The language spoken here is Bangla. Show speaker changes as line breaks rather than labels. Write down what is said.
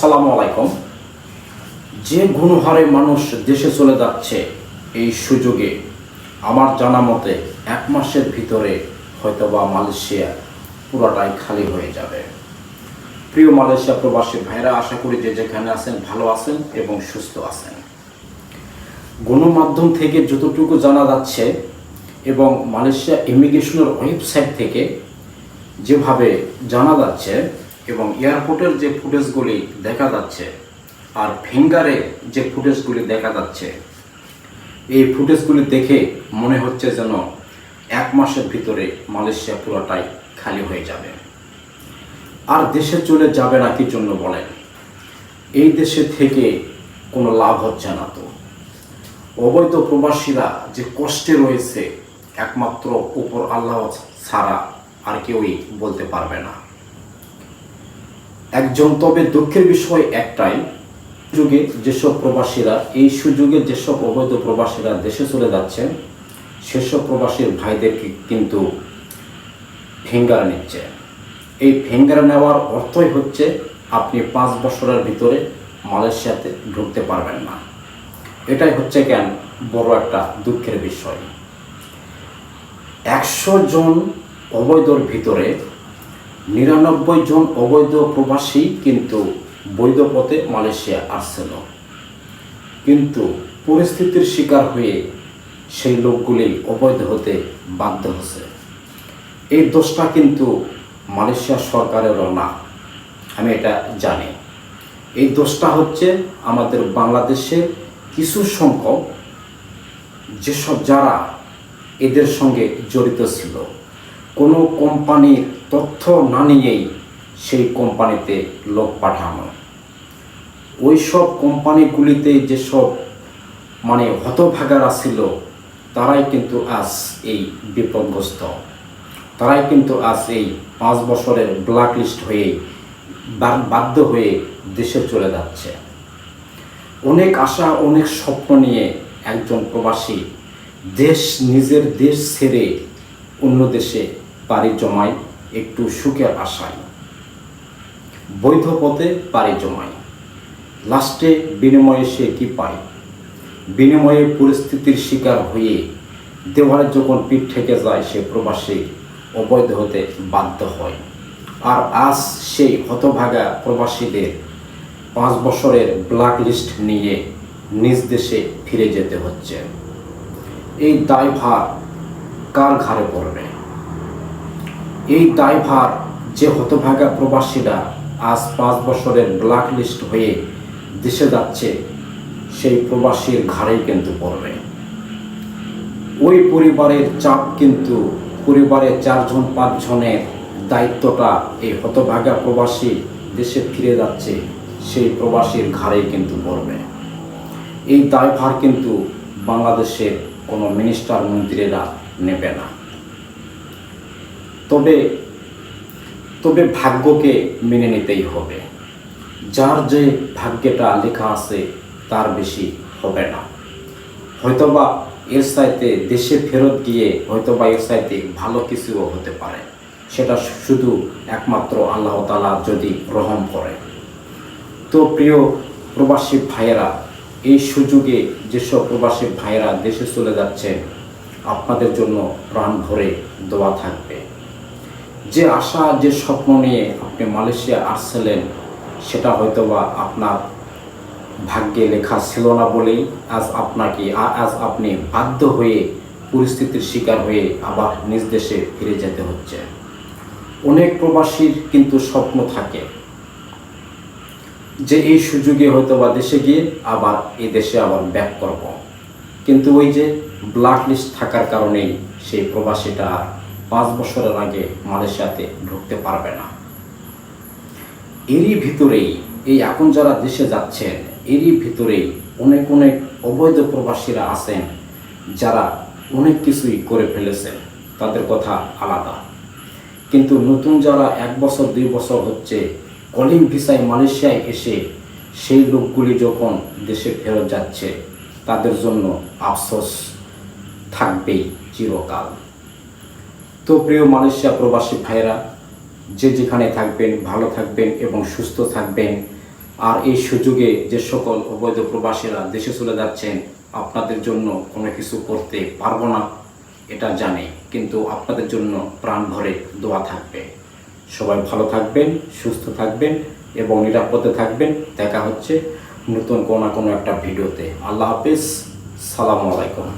সালামু আলাইকুম। যে গুণহারে মানুষ দেশে চলে যাচ্ছে এই সুযোগে, আমার জানা মতে এক মাসের ভিতরে হয়তোবা মালয়েশিয়া পুরোটাই খালি হয়ে যাবে। প্রিয় মালয়েশিয়া প্রবাসী ভাইরা আশা করি যে যেখানে আছেন ভালো আছেন এবং সুস্থ আছেন। গণমাধ্যম থেকে যতটুকু জানা যাচ্ছে এবং মালয়েশিয়া ইমিগ্রেশনের ওয়েবসাইট থেকে যেভাবে জানা যাচ্ছে এবং এয়ারপোর্টের যে ফুটেজগুলি দেখা যাচ্ছে আর ফিঙ্গারে যে ফুটেজগুলি দেখা যাচ্ছে, এই ফুটেজগুলি দেখে মনে হচ্ছে যেন এক মাসের ভিতরে মালয়েশিয়া পুরোটাই খালি হয়ে যাবে। আর দেশে চলে যাবে না কি জন্য বলেন? এই দেশে থেকে কোনো লাভ হচ্ছে না তো। অবৈধ প্রবাসীরা যে কষ্টে রয়েছে, একমাত্র উপর আল্লাহ ছাড়া আর কেউই বলতে পারবে না। একজন তবে দুঃখের বিষয় একটাই যুগে যেসব প্রবাসীরা, এই সুযোগে যেসব অবৈধ প্রবাসীরা দেশে চলে যাচ্ছেন, সেসব প্রবাসীর ভাইদেরকে কিন্তু ফিঙ্গার নিচ্ছে। এই ফিঙ্গার নেওয়ার অর্থই হচ্ছে আপনি পাঁচ বছরের ভিতরে মালয়েশিয়াতে ঢুকতে পারবেন না। এটাই হচ্ছে কেন বড় একটা দুঃখের বিষয়। একশো জন অবৈধর ভিতরে নিরানব্বই জন অবৈধ প্রবাসী কিন্তু বৈধ পথে মালয়েশিয়া আসছিল। কিন্তু পরিস্থিতির শিকার হয়ে সেই লোকগুলি অবৈধ হতে বাধ্য হচ্ছে। এই দোষটা কিন্তু মালয়েশিয়া সরকারেরও না, আমি এটা জানি। এই দোষটা হচ্ছে আমাদের বাংলাদেশের কিছু সংখ্যক, যেসব যারা এদের সঙ্গে জড়িত ছিল কোনো কোম্পানির তথ্য না নিয়েই সেই কোম্পানিতে লোক পাঠানো। ওই সব কোম্পানিগুলিতে যেসব মানে হতভাগারা ছিল, তারাই কিন্তু আজ এই বিপদগ্রস্ত। তারাই কিন্তু আজ এই পাঁচ বছরের ব্ল্যাক লিস্ট হয়ে বাধ্য হয়ে দেশে চলে যাচ্ছে। অনেক আশা, অনেক স্বপ্ন নিয়ে একজন প্রবাসী দেশ, নিজের দেশ ছেড়ে অন্য দেশে পাড়ি জমায় একটু সুখের আশায়। বৈধ পথে পাড়ি জমায় লাস্টে বিনিময়ে সে কি পায়? বিনিময়ে পরিস্থিতির শিকার হয়ে দেওয়ালে যখন পিঠ থেকে যায়, সে প্রবাসী অবৈধ হতে বাধ্য হয়। আর আজ সেই হতভাগা প্রবাসীদের পাঁচ বছরের ব্ল্যাক লিস্ট নিয়ে নিজ দেশে ফিরে যেতে হচ্ছে। এই দায়ভার কার ঘাড়ে পড়বে? এই দায়ভার যে হতভাগা প্রবাসীরা আজ পাঁচ বছরের ব্ল্যাক লিস্ট হয়ে দেশে যাচ্ছে, সেই প্রবাসীর ঘাড়েই কিন্তু পড়বে। ওই পরিবারের চাপ কিন্তু পরিবারের চারজন, পাঁচজনের দায়িত্বটা এই হতভাগা প্রবাসী দেশে ফিরে যাচ্ছে, সেই প্রবাসীর ঘাড়েই কিন্তু পড়বে। এই দায়ভার কিন্তু বাংলাদেশের কোনো মিনিস্টার মন্ত্রীরা নেবে না। তবে তবে ভাগ্যকে মেনে নিতেই হবে। যার যে ভাগ্যটা লেখা আছে, তার বেশি হবে না। হয়তোবা এর সাইতে দেশে ফেরত গিয়ে হয়তোবা এর সাইতে ভালো কিছুও হতে পারে। সেটা শুধু একমাত্র আল্লাহ তালা যদি গ্রহণ করে। তো প্রিয় প্রবাসী ভাইয়েরা, এই সুযোগে যেসব প্রবাসী ভাইয়েরা দেশে চলে যাচ্ছেন, আপনাদের জন্য প্রাণ ভরে দোয়া থাকবে। যে আশা, যে স্বপ্ন নিয়ে আপনি মালয়েশিয়া আসছিলেন, সেটা হয়তোবা আপনার ভাগ্যে লেখা ছিল না বলেই আজ আপনাকে, আজ আপনি বাধ্য হয়ে পরিস্থিতির শিকার হয়ে আবার নিজ দেশে ফিরে যেতে হচ্ছে। অনেক প্রবাসীর কিন্তু স্বপ্ন থাকে যে এই সুযোগে হয়তো বা দেশে গিয়ে আবার এই দেশে আবার ব্যাক করব। কিন্তু ওই যে ব্ল্যাক লিস্ট থাকার কারণেই সেই প্রবাসীটা পাঁচ বছরের আগে মালয়েশিয়াতে ঢুকতে পারবে না। এরই ভিতরেই, এই এখন যারা দেশে যাচ্ছেন, এরই ভিতরেই অনেক অনেক অবৈধ প্রবাসীরা আছেন, যারা অনেক কিছুই করে ফেলেছেন। তাদের কথা আলাদা। কিন্তু নতুন যারা এক বছর, দুই বছর হচ্ছে, কলিং ভিসায় মালয়েশিয়ায় এসে সেই লোকগুলি যখন দেশে ফেরত যাচ্ছে, তাদের জন্য আফসোস থাকবেই চিরকাল। তো প্রিয় মালয়েশিয়া প্রবাসী ভাইয়েরা, যে যেখানে থাকবেন, ভালো থাকবেন এবং সুস্থ থাকবেন। আর এই সুযোগে যে সকল অবৈধ প্রবাসীরা দেশে চলে যাচ্ছেন, আপনাদের জন্য কোনো কিছু করতে পারব না, এটা জানি। কিন্তু আপনাদের জন্য প্রাণ ভরে দোয়া থাকবে। সবাই ভালো থাকবেন, সুস্থ থাকবেন এবং নিরাপদে থাকবেন। দেখা হচ্ছে নতুন কোনো না কোনো একটা ভিডিওতে। আল্লাহ হাফিজ। সালামু আলাইকুম।